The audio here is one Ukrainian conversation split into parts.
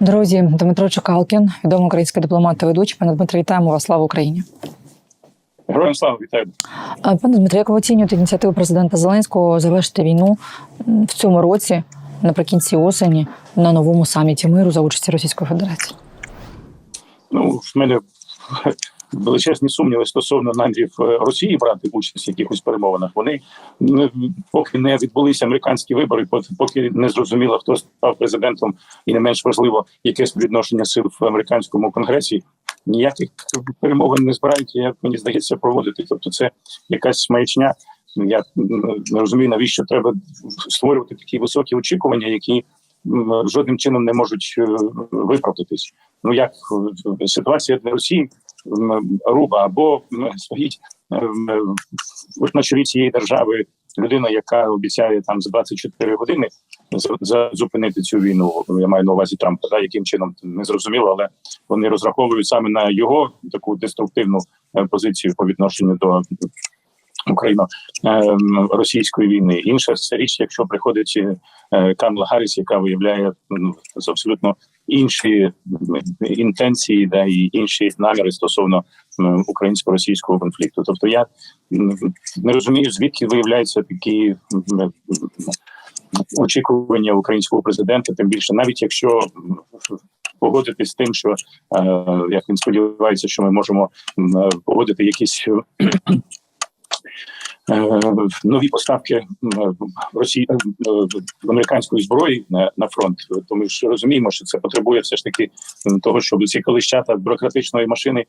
Друзі, Дмитро Чекалкін, відомий український дипломат та ведучий. Пане Дмитро, вітаємо вас. Слава Україні. Героям слава вітаю. Пане Дмитро, як ви оцінюєте ініціативу президента Зеленського завершити війну в цьому році, наприкінці осені, на новому саміті миру за участі Російської Федерації? Ну, в мене величезні сумніви стосовно намірів е, Росії брати участь в якихось перемовинах. Вони поки не відбулися американські вибори, поки не зрозуміло, хто став президентом, і не менш важливо, яке співвідношення сил в американському конгресі. Ніяких перемовин не збираються, як мені здається, проводити. Тобто, це якась маячня. Я не розумію, навіщо треба створювати такі високі очікування, які жодним чином не можуть е, виправдатись. Ну як е, ситуація для Росії руба або стоїть на чолі цієї держави людина, яка обіцяє там за 24 години зупинити цю війну. Я маю на увазі Трампа, да, яким чином не зрозуміло, але вони розраховують саме на його таку деструктивну е, позицію по відношенню до Україно ем, війни. Інша річ, якщо приходить е, Камала Гарріс, яка виявляє з абсолютно інші інтенції, да і інші наміри стосовно українсько-російського конфлікту. Тобто я не розумію, звідки виявляються такі очікування українського президента, тим більше, навіть якщо погодитись з тим, що е, як він сподівається, що ми можемо погодити якісь нові поставки Росії е, американської зброї на, на фронт. Тому що розуміємо, що це потребує все ж таки того, щоб ці колищата бюрократичної машини е,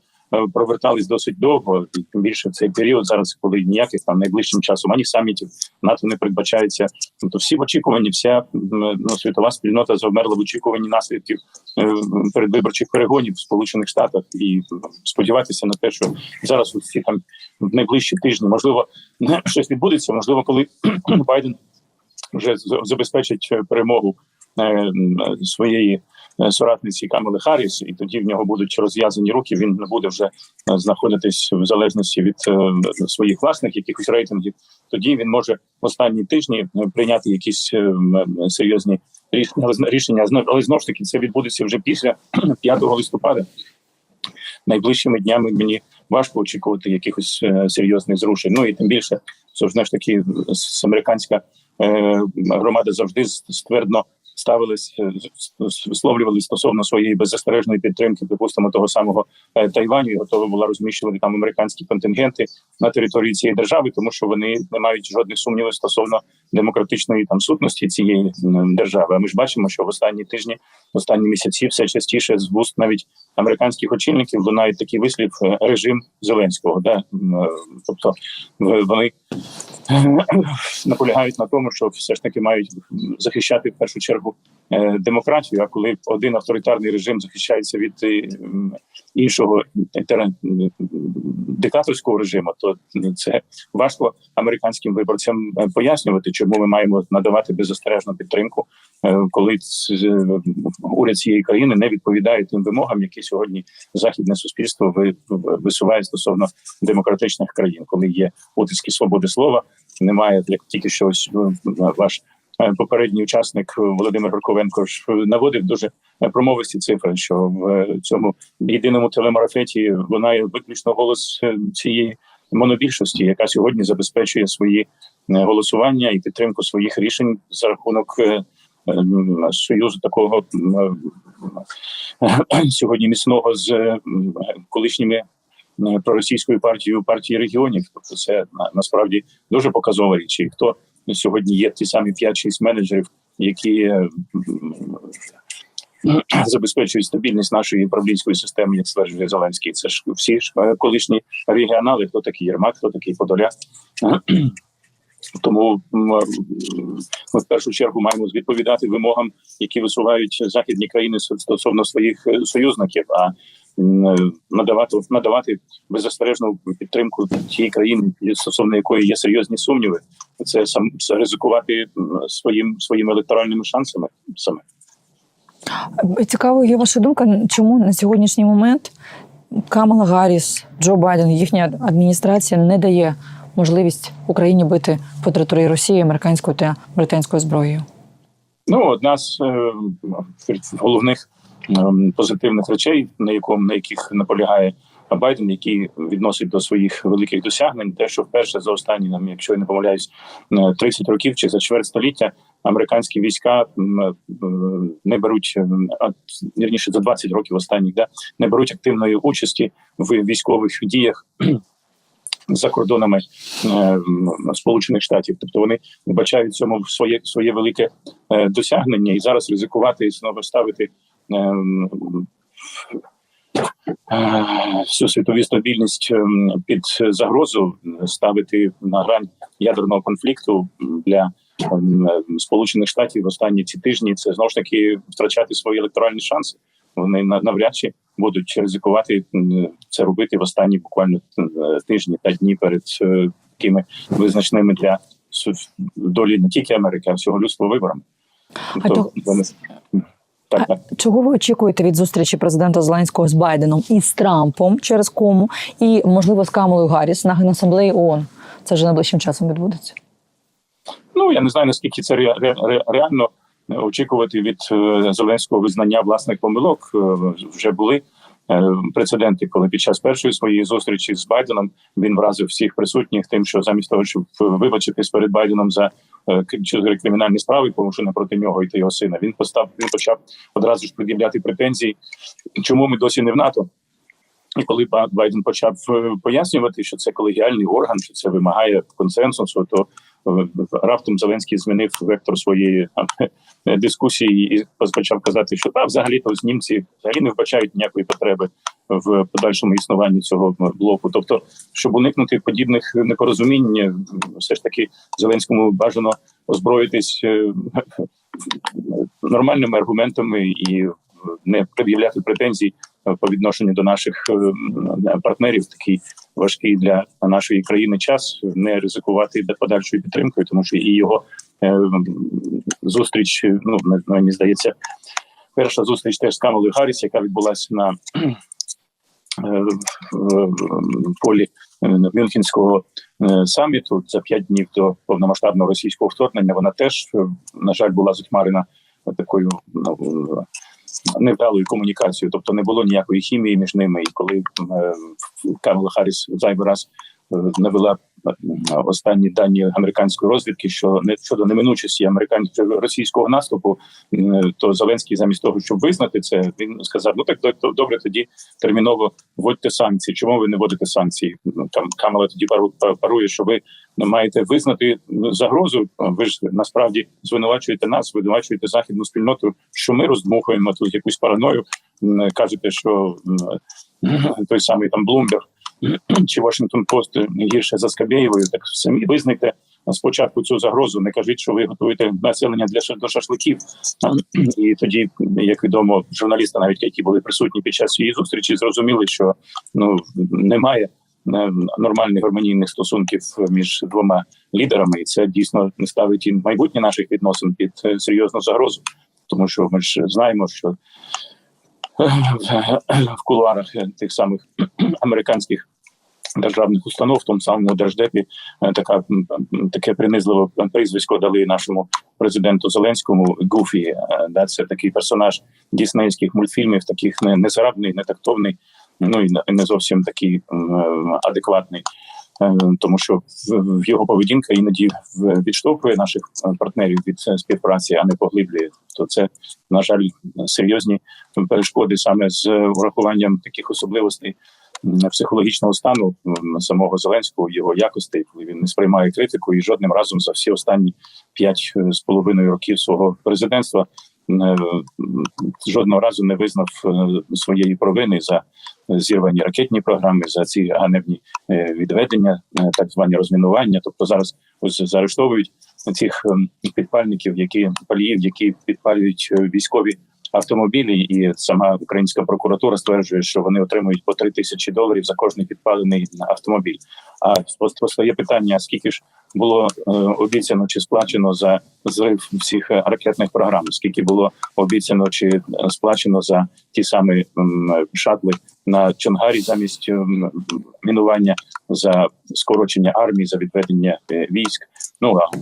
провертались досить довго, і тим більше в цей період зараз, коли ніяких там найближчим часом ані самітів НАТО не передбачається. Тобто всі в очікуванні, вся ну, світова спільнота завмерла в очікуванні наслідків е, передвиборчих перегонів в Сполучених Штатах і сподіватися на те, що зараз у ці там в найближчі тижні можливо щось відбудеться. Можливо, коли Байден вже забезпечить е, перемогу е, своєї е, соратниці Камали Харріс, і тоді в нього будуть розв'язані руки. Він не буде вже е, знаходитись в залежності від е, своїх власних якихось рейтингів. Тоді він може в останні тижні е, прийняти якісь е, серйозні рішення. Але знову ж таки це відбудеться вже після 5 листопада. Найближчими днями мені важко очікувати якихось е, серйозних зрушень. Ну і тим більше, що ж знаєш таки американська е, громада завжди ствердно ставились, е, висловлювали стосовно своєї беззастережної підтримки, припустимо, того самого е, Тайваню, і готова була розміщувати там американські контингенти на території цієї держави, тому що вони не мають жодних сумнівів стосовно демократичної там сутності цієї держави. А ми ж бачимо, що в останні тижні, в останні місяці, все частіше з вуст навіть американських очільників лунають такий вислів е, режим Зеленського. Да? Е, Тобто вони наполягають на тому, що все ж таки мають захищати в першу чергу демократію. А коли один авторитарний режим захищається від е, іншого тера- диктаторського режиму, то це важко американським виборцям е, пояснювати, чому ми маємо надавати беззастережну підтримку, е, коли е, уряд цієї країни не відповідає тим вимогам, які сьогодні західне суспільство ви- висуває стосовно демократичних країн, коли є утиски свободи слова, немає як тільки що ось е, ваш е, попередній учасник е, Володимир Горковенко ж е, наводив дуже е, промовисті цифри, що в е, цьому єдиному телемарафеті лунає виключно голос е, цієї монобільшості, яка сьогодні забезпечує свої е, голосування і підтримку своїх рішень за рахунок е, союзу такого е, сьогодні міцного з е, колишніми е, проросійською партією партії регіонів. Тобто, це насправді дуже показова річ. І хто сьогодні є ті самі 5-6 менеджерів, які е, забезпечують стабільність нашої управлінської системи, як стверджує Зеленський. Це ж всі ж е, колишні регіонали, хто такий Єрмак, хто такий Подоля. Тому м, ми в першу чергу маємо відповідати вимогам, які висувають західні країни стосовно своїх е, союзників, а е, надавати надавати беззастережну підтримку тієї країни, стосовно якої є серйозні сумніви, це сам це ризикувати своїм своїми електоральними шансами саме. Цікаво, є ваша думка, чому на сьогоднішній момент Камала Гарріс, Джо Байден, їхня адміністрація не дає можливість Україні бити по території Росії американською та британською зброєю? Ну, одна з е, головних позитивних речей, на якому на яких наполягає Байден, який відносить до своїх великих досягнень, те, що вперше за останні нам, якщо я не помиляюсь, е, 30 років чи за чверть століття американські війська е, не беруть ем, вірніше за 20 років останніх, да не беруть активної участі в військових діях. За кордонами е, Сполучених Штатів, тобто вони вбачають в цьому своє своє велике е, досягнення, і зараз ризикувати і знову ставити е, е, всю світову стабільність ем, під загрозу, ставити на грань ядерного конфлікту для ем, е, Сполучених Штатів в останні ці тижні. Це знову ж таки втрачати свої електоральні шанси. Вони на- навряд чи будуть ризикувати це робити в останні буквально е, тижні та дні перед е, такими визначними для долі не тільки Америки, а всього людства виборами. А то- Чого ви очікуєте від зустрічі президента Зеленського з Байденом і з Трампом через кому, і можливо з Камелою Гарріс на генасамблеї ООН? Це вже найближчим часом відбудеться. Ну я не знаю наскільки це ре- ре- ре- реально е, очікувати від е, Зеленського визнання власних помилок. Е, Вже були прецеденти, коли під час першої своєї зустрічі з Байденом він вразив всіх присутніх тим, що замість того, щоб вибачитись перед Байденом за е, кримінальні справи, порушені проти нього і та його сина, він постав він почав одразу ж пред'являти претензії, чому ми досі не в НАТО. І коли Ба- Байден почав е, пояснювати, що це колегіальний орган, що це вимагає консенсусу, то е, раптом Зеленський змінив вектор своєї е, дискусії і почав казати, що та взагалі то німці взагалі не вбачають ніякої потреби в подальшому існуванні цього блоку. Тобто, щоб уникнути подібних непорозумінь, е, все ж таки Зеленському бажано озброїтись е, нормальними аргументами і не пред'являти претензій по відношенню до наших е, партнерів такий важкий для нашої країни час, не ризикувати подальшою підтримкою, тому що і його е, зустріч, е, ну мені здається, перша зустріч теж з Камалою Гарріс, яка відбулася на е, полі е, Мюнхенського е, саміту за п'ять днів до повномасштабного російського вторгнення. Вона теж, е, на жаль, була затьмарена такою ну, невдалою комунікацією, тобто не було ніякої хімії між ними. І коли е, Камала Харріс зайвий раз е, навела е, останні дані американської розвідки, що не щодо неминучості американського російського наступу, то Зеленський замість того, щоб визнати це, він сказав: ну так добре, тоді терміново вводьте санкції. Чому ви не вводите санкції? Ну там Камала тоді пару- парує, що ви маєте визнати загрозу. Ви ж насправді звинувачуєте нас, звинувачуєте західну спільноту, що ми роздмухуємо тут якусь параною. Кажете, що той самий там Блумберг чи Вашингтон Пост гірше за Скабєєвою, так самі визнайте спочатку цю загрозу. Не кажіть, що ви готуєте населення для до шашликів. І тоді, як відомо, журналісти, навіть які були присутні під час цієї зустрічі, зрозуміли, що ну немає нормальних гармонійних стосунків між двома лідерами, і це дійсно не ставить і майбутнє наших відносин під е, серйозну загрозу, тому що ми ж знаємо, що е, в кулуарах тих самих американських державних установ, в тому самому держдепі, е, така таке принизливе прізвисько дали нашому президенту Зеленському Гуфі. Да, це такий персонаж діснейських мультфільмів, таких не незграбний, не тактовний, ну і не- зовсім такий е, адекватний. Е, Тому що його поведінка іноді відштовхує наших е, партнерів від співпраці, а не поглиблює. То це на жаль серйозні перешкоди саме з урахуванням таких особливостей психологічного стану самого Зеленського, його якостей, коли він не сприймає критику і жодним разом за всі останні п'ять з половиною років свого президентства жодного разу не визнав е, своєї провини за зірвані ракетні програми, за ці ганебні е, відведення, е, так звані розмінування. Тобто зараз ось заарештовують цих ем, підпальників, які паліїв, які підпалюють е, військові автомобілі, і сама українська прокуратура стверджує, що вони отримують по 3 тисячі доларів за кожний підпалений автомобіль. А постає питання: скільки ж було е, обіцяно чи сплачено за зрив всіх е, ракетних програм? Скільки було обіцяно чи е, сплачено за ті самі шатли на Чонгарі замість мінування за скорочення армії, за відведення військ? Ну а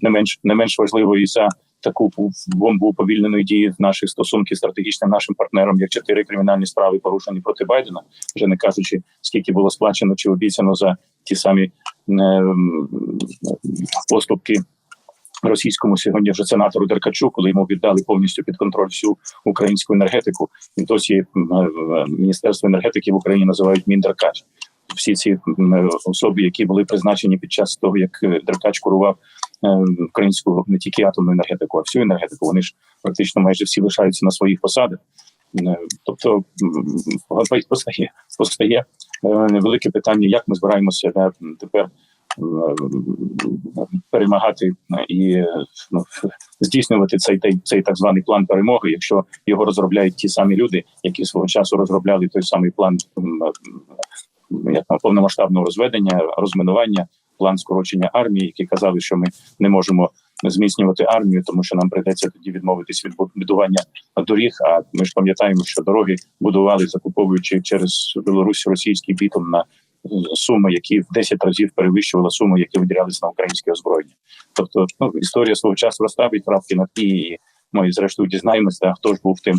не менш не менш важливо і за таку бомбу уповільненої дії наших стосунків стратегічним нашим партнером, як чотири кримінальні справи порушені проти Байдена, вже не кажучи, скільки було сплачено чи обіцяно за ті самі е, поступки російському сьогодні вже сенатору Деркачу, коли йому віддали повністю під контроль всю українську енергетику. І досі міністерство енергетики в Україні називають Міндеркач. Всі ці особи, які були призначені під час того, як е, Деркач курував українську не тільки атомну енергетику, а всю енергетику. Вони ж практично майже всі лишаються на своїх посадах. Е, Тобто постає постає е, велике питання, як ми збираємося да, тепер перемагати і е, ну, здійснювати цей цей так званий план перемоги, якщо його розробляють ті самі люди, які свого часу розробляли той самий план як повномасштабного розведення, розмінування, план скорочення армії, які казали, що ми не можемо зміцнювати армію, тому що нам прийдеться тоді відмовитись від будування доріг. А ми ж пам'ятаємо, що дороги будували, закуповуючи через Білорусь російський бітум на е, суми, які в 10 разів перевищували суми, які виділялися на українське озброєння. Тобто, ну історія свого часу розставить крапки на ті, і ми зрештою дізнаємося, хто ж був тим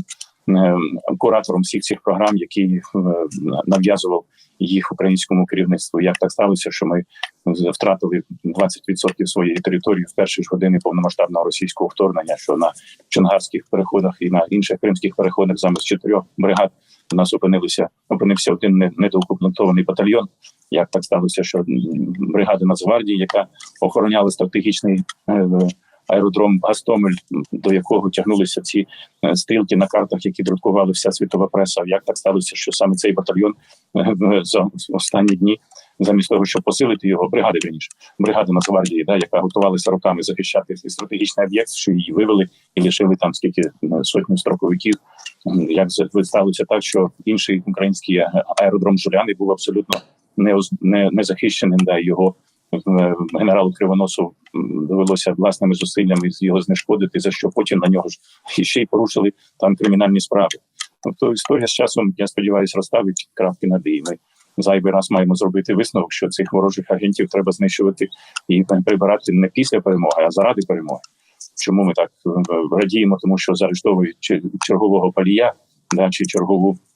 е, куратором всіх цих програм, який е, нав'язував їх українському керівництву. Як так сталося, що ми втратили 20% своєї території в перші ж години повномасштабного російського вторгнення, що на чонгарських переходах і на інших кримських переходах замість чотирьох бригад у нас опинилися опинився один не- недоукомплектований батальйон. Як так сталося, що бригада Нацгвардії, яка охороняла стратегічний е, аеродром Гастомель, до якого тягнулися ці е, стрілки на картах, які друкували вся світова преса. Як так сталося, що саме цей батальйон е, за останні дні, замість того, щоб посилити його, бригади верніше, бригада Нацгвардії, да, яка готувалася роками захищати цей стратегічний об'єкт, що її вивели і лишили там скільки е, сотні строковиків. Як сталося так, що інший український аеродром Жуляни був абсолютно не, не, не захищеним, да, його е, генералу Кривоносу довелося власними зусиллями його знешкодити, за що потім на нього ж ще й порушили там кримінальні справи. Тобто історія з часом, я сподіваюся, розставить крапки над «і». Ми зайвий раз маємо зробити висновок, що цих ворожих агентів треба знищувати і прибирати не після перемоги, а заради перемоги. Чому ми так е, радіємо? Тому що заарештовують чергового палія, да, чи чергову е, е,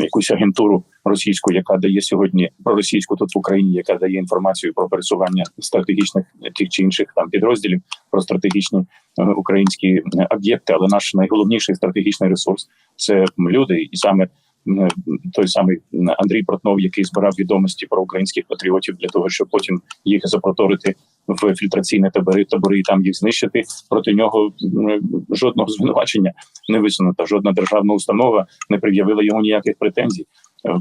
якусь агентуру російську, яка дає сьогодні проросійську тут в Україні, яка дає інформацію про пересування стратегічних тих чи інших там підрозділів, про стратегічні е, українські е, об'єкти. Але наш найголовніший стратегічний ресурс це люди, і саме той самий е, Андрій Портнов, який збирав відомості про українських патріотів для того, щоб потім їх запроторити в фільтраційні табори, табори і там їх знищити. Проти нього е, жодного звинувачення не висунуто. Жодна державна установа не пред'явила йому ніяких претензій. Е,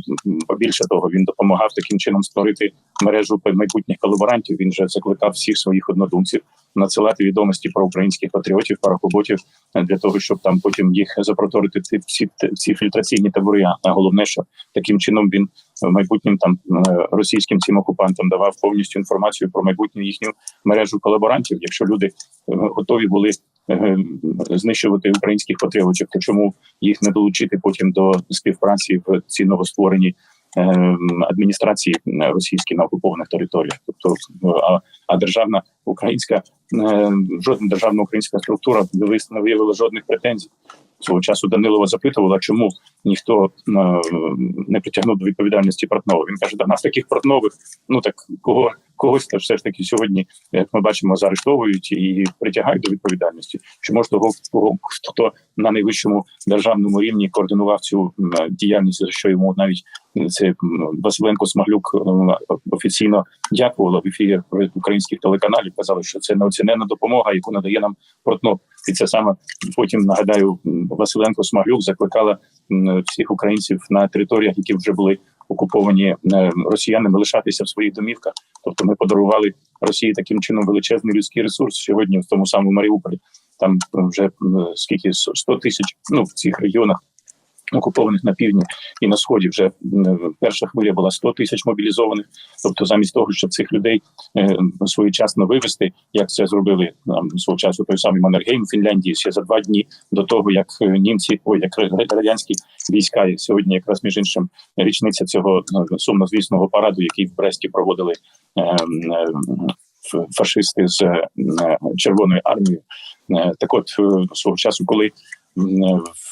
Більше того, він допомагав таким чином створити мережу майбутніх колаборантів. Він же закликав всіх своїх однодумців надсилати відомості про українських патріотів, парахоботів е, для того, щоб там потім їх запроторити ці всі ці фільтраційні табори. А головне, що таким чином він майбутнім там е, російським цим окупантам давав повністю інформацію про майбутню їхню мережу колаборантів. Якщо люди готові були знищувати українських патріотів, то чому їх не долучити потім до співпраці в ці новостворені е, адміністрації е, російські на окупованих територіях? Тобто, е, а, а державна українська е, жодна державна українська структура не виявила жодних претензій. Свого часу Данилова запитувала, чому ніхто е, не притягнув до відповідальності Портнова. Він каже, да нас таких Портнових, ну так кого когось то все ж таки сьогодні, як ми бачимо, заарештовують і притягають до відповідальності. Чи може того, хто на найвищому державному рівні координував цю діяльність, за що йому навіть це Василенко Смаглюк офіційно дякувала в ефірі українських телеканалів. Казали, що це неоціненна допомога, яку надає нам Портнов. І це саме потім нагадаю, Василенко Смаглюк закликала всіх українців на територіях, які вже були окуповані е, росіянами, лишатися в своїх домівках. Тобто, ми подарували Росії таким чином величезний людський ресурс сьогодні в тому самому Маріуполі. Там вже скільки 100 тисяч ну в цих регіонах. Окупованих на півдні і на сході вже перша хвиля була 100 тисяч мобілізованих. Тобто, замість того, щоб цих людей е, своєчасно вивести, як це зробили нам свого часу той самий Маннергейм в Фінляндії ще за два дні до того, як е, німці, ой, як ра- радянські війська сьогодні, якраз між іншим, річниця цього е, сумнозвісного параду, який в Бресті проводили е, е, фашисти з Червоної армії. Е, Так от е, свого часу, коли е, в-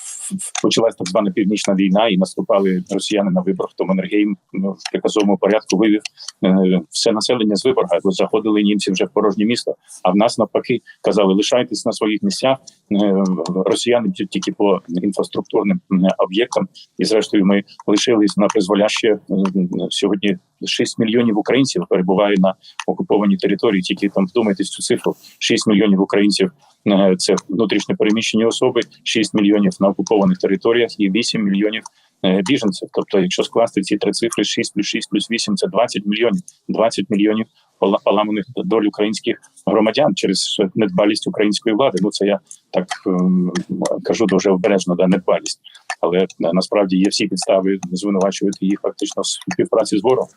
почалась так звана північна війна, і наступали росіяни на виборах, то Маннергейм ну, в приказовому порядку вивів е, все населення з виборга, бо заходили німці вже в порожнє місто. А в нас навпаки казали: лишайтесь на своїх місцях. Е, Росіяни б'ють тільки по інфраструктурним об'єктам, і зрештою ми лишились на призволяще е, сьогодні. 6 мільйонів українців перебуває на окупованій території. Тільки там вдумайтесь цю цифру: 6 мільйонів українців це внутрішньо переміщені особи, 6 мільйонів на окупованих територіях і 8 мільйонів е, біженців. Тобто, якщо скласти ці три цифри 6 плюс 6 плюс 8 – це 20 мільйонів. 20 мільйонів пола- поламаних доль українських громадян через недбалість української влади. Ну це я так ем, кажу дуже обережно, да недбалість. Але е, насправді є всі підстави звинувачувати їх фактично в співпраці з ворогом.